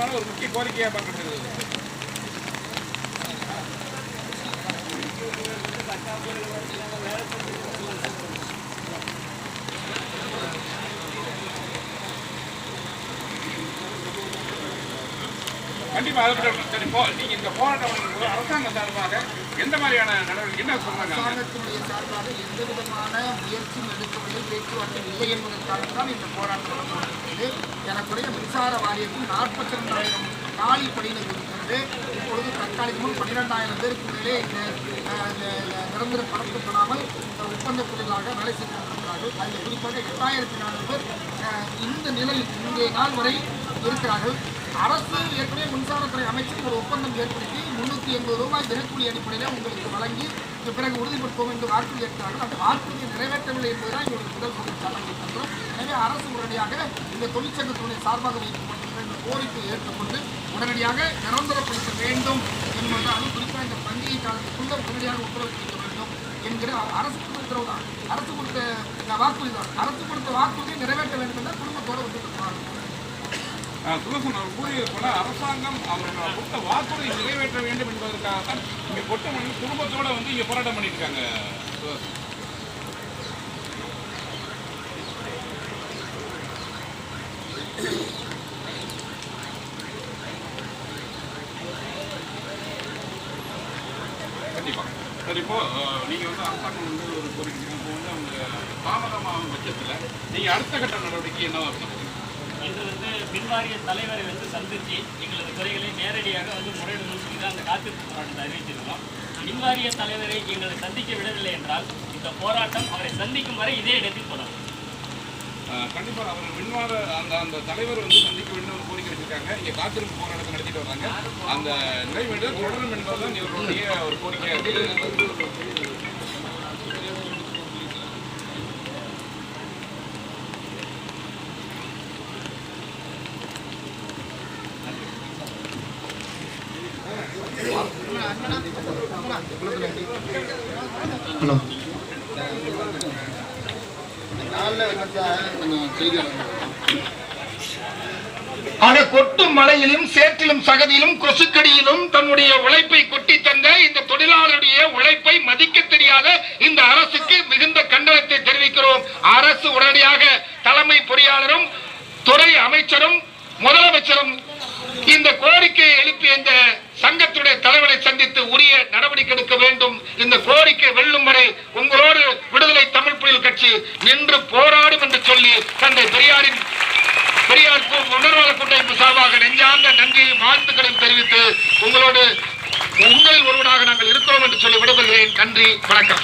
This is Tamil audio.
முக்கியமான ஒரு முக்கிய கோரிக்கையாக பார்க்கப்படுகிறது கண்டிப்பா அதை பற்றி சரி இப்போ நீங்க இந்த போராட்டம் அரசாங்கம் சார்பாக எந்த மாதிரியான நடவடிக்கை என்ன சொல்றாங்க அரசாங்கத்தினுடைய சார்பாக எந்த விதமான முயற்சியும் எடுக்கவில்லை பேச்சுவார்த்தை இல்லை என்பதற்காக தான் இந்த போராட்டம் நடத்தப்படுகிறது எனக்குடைய மின்சார வாரியத்தில் நாற்பத்தி ரெண்டாயிரம் காலி பணியில் இருக்கிறது இப்பொழுது தற்காலிகமும் பன்னிரெண்டாயிரம் பேருக்கு மேலே இந்த நிரந்தர பரப்பப்படாமல் இந்த ஒப்பந்த தொழிலாக வேலை செய்து கொண்டிருக்கிறார்கள் அதில் குறிப்பாக எட்டாயிரத்தி நானூறு பேர் இந்த நிலையில் இன்றைய நாள் வரை இருக்கிறார்கள். அரசு ஏற்கனவே மின்சாரத்துறை அமைச்சர் ஒரு ஒப்பந்தம் ஏற்படுத்தி முன்னூற்றி எண்பது ரூபாய் தினக்கூலி அடிப்படையில் உங்களுக்கு வழங்கி பிறகு உறுதிப்படுத்துவோம் என்று வாக்குறுதி ஏற்கிறார்கள். அந்த வாக்குறுதியை நிறைவேற்றவில்லை என்பதுதான் எங்களுடைய முதல் குற்றச்சாட்டாக இருக்கின்றோம் எனவே அரசு உடனடியாக இந்த தொழிற்சங்கத்துடைய சார்பாக வைக்கப்பட்டிருக்கிற இந்த கோரிக்கையை ஏற்றுக்கொண்டு உடனடியாக நிரந்தரப்படுத்த வேண்டும் என்பதால் குறிப்பாக இந்த பண்டிகை காலத்துக்குள்ள உடனடியாக உத்தரவு கொடுக்க வேண்டும் என்கிற அரசு உத்தரவு தான் அரசு கொடுத்த வாக்குறுதி தான் அரசு கொடுத்த வாக்குறுதியை நிறைவேற்ற வேண்டும் என்றால் குடும்பத்தோடு வந்து சுதர்சன் அவர் கூறியது போல அரசாங்கம் அவர்கள் கொடுத்த வாக்குறுதி நிறைவேற்ற வேண்டும் என்பதற்காக தான் இங்கே கொட்டமணி குடும்பத்தோட வந்து இங்கே போராட்டம் பண்ணிட்டு இருக்காங்க சுதர்சன். கண்டிப்பா இப்போ நீங்க வந்து அரசாங்கம் வந்து ஒரு கோரிக்கை. இப்போ வந்து அவங்க தாமதமாகும் பட்சத்தில் நீங்க அடுத்த கட்ட நடவடிக்கை என்ன இருக்கும்? இது வந்து வாரிய தலைவரை வந்து சந்தித்து எங்களது குறைகளை நேரடியாக வந்து முறையிடணும்னு சொல்லி தான் அந்த காத்திருப்பு போராட்டத்தை அறிவித்திருக்கிறோம் மின்வாரிய தலைவரை எங்களை சந்திக்க விடவில்லை என்றால் இந்த போராட்டம் அவரை சந்திக்கும் வரை இதே இடத்தில் தொடரும். கண்டிப்பாக கண்டிப்பா அவர் மின்வார அந்த அந்த தலைவர் வந்து சந்திக்க வேண்டும் ஒரு கோரிக்கை வச்சிருக்காங்க. இங்கே காத்திருப்பு போராட்டத்தை நடத்திட்டு வர்றாங்க அந்த நிறைவேற்ற தொடரும் என்பதுதான் இவர்களுடைய ஒரு கோரிக்கையா ஹலோ. ஆக கொட்டும் மலையிலும் சேற்றிலும் சகதியிலும் கொசுக்கடியிலும் தன்னுடைய உழைப்பை கொட்டி தந்த இந்த தொழிலாளருடைய உழைப்பை மதிக்க தெரியாத இந்த அரசுக்கு மிகுந்த கண்டனத்தை தெரிவிக்கிறோம். அரசு உடனடியாக தலைமை பொறியாளரும் துறை அமைச்சரும் முதலமைச்சரும் இந்த கோரிக்கையை எழுப்பிய இந்த தலைவரை சந்தித்து உரிய நடவடிக்கை எடுக்க வேண்டும். இந்த கோரிக்கை வெல்லும் வரை உங்களோடு விடுதலை தமிழ் புயல் கட்சி நின்று போராடும் என்று சொல்லி தந்தை பெரியாரின் பெரியார் உணர்வாளர் கூட்டமைப்பு சார்பாக நெஞ்சார்ந்த நன்றியும் வாழ்த்துக்களையும் தெரிவித்து உங்களோடு உங்களில் ஒருவனாக நாங்கள் இருக்கிறோம் என்று சொல்லி விடுபடுகிறேன் நன்றி வணக்கம்.